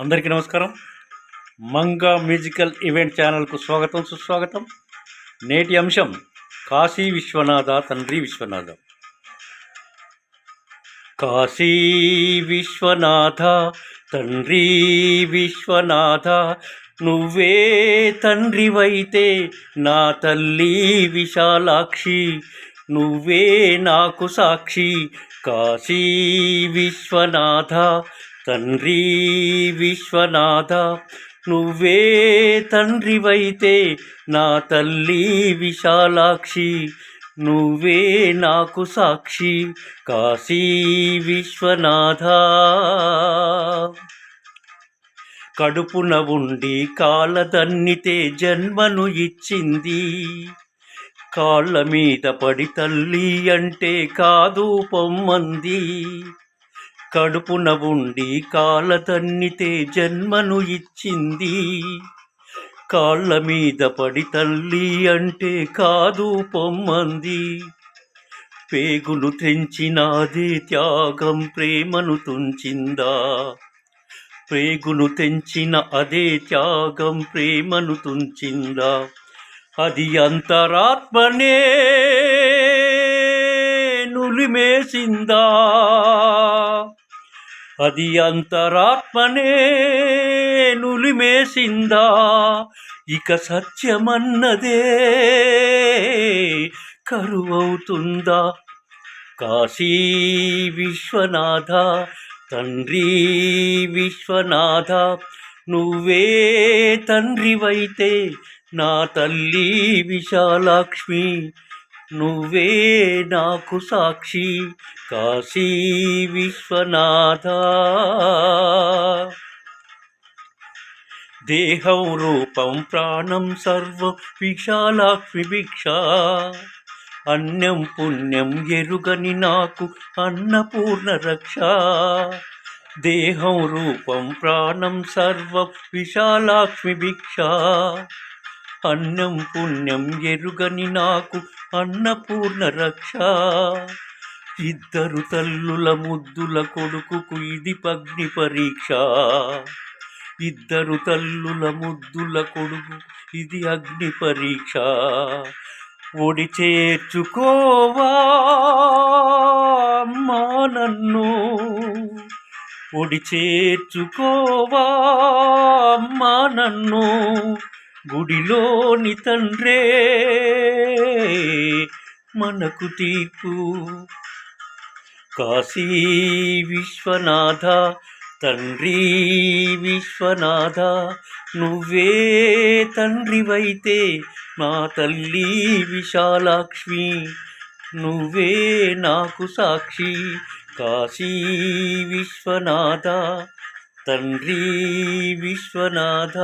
అందరికీ నమస్కారం. Manga musical event ఛానల్కు స్వాగతం సుస్వాగతం. నేటి అంశం కాశీ విశ్వనాథ తండ్రి విశ్వనాథ. కాశీ విశ్వనాథ తండ్రి విశ్వనాథ నువ్వే తండ్రివైతే నా తల్లి విశాలాక్షి నువ్వే నాకు సాక్షి. కాశీ విశ్వనాథ తండ్రి విశ్వనాథ నువ్వే తండ్రివైతే నా తల్లి విశాలాక్షి నువ్వే నాకు సాక్షి కాశీ విశ్వనాథ. కడుపున ఉండి కాలదన్నితే జన్మను ఇచ్చింది. కాళ్ళ మీద పడి తల్లి అంటే కాదు పొమ్మంది. కడుపున ఉండి కాలదన్నితే జన్మను ఇచ్చింది. కాళ్ళ మీద పడి తల్లి అంటే కాదు పొమ్మంది. పేగులు తెంచినాదే త్యాగం ప్రేమను తుంచిందా. పేగులు తెంచిన అదే త్యాగం ప్రేమను తుంచిందా. అది అంతరాత్మనే నులిమేసిందా. అది అంతరాత్మనే నులిమేసిందా? ఇక సత్యమన్నదే కరువవుతుందా? కాశీ విశ్వనాథ తండ్రి విశ్వనాథ నువ్వే తండ్రివైతే నా తల్లి విశాలాక్ష్మి. నువ్వే నాకు సాక్షి కాశీ విశ్వనాథ. దేహం రూపం ప్రాణం సర్వం విశాలాక్ష్మి భిక్ష. అన్యం పుణ్యం ఎరుగని నాకు అన్నపూర్ణ రక్ష. దేహం రూపం ప్రాణం సర్వం విశాలాక్ష్మి భిక్ష. అన్నం పుణ్యం ఎరుగని నాకు అన్నపూర్ణ రక్ష. ఇద్దరు తల్లుల ముద్దుల కొడుకుకు ఇది పగ్ని పరీక్ష. ఇద్దరు తల్లుల ముద్దుల కొడుకు ఇది అగ్ని పరీక్ష. ఒడి చేర్చుకోవా అమ్మా నన్ను. ఒడి చేర్చుకోవా అమ్మా నన్ను. గుడిలోని తండ్రే మనకు తీర్పు. కాశీ విశ్వనాథ తండ్రి విశ్వనాథ నువ్వే తండ్రివైతే మా తల్లి విశాలాక్ష్మి నువ్వే నాకు సాక్షి. కాశీ విశ్వనాథ తండ్రి విశ్వనాథ.